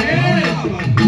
¡Eh!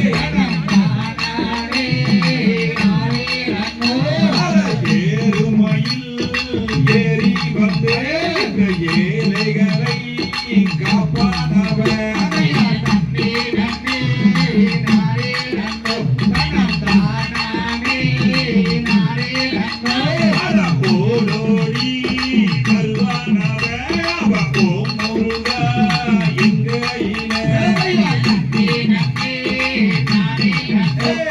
Hey, Yeah.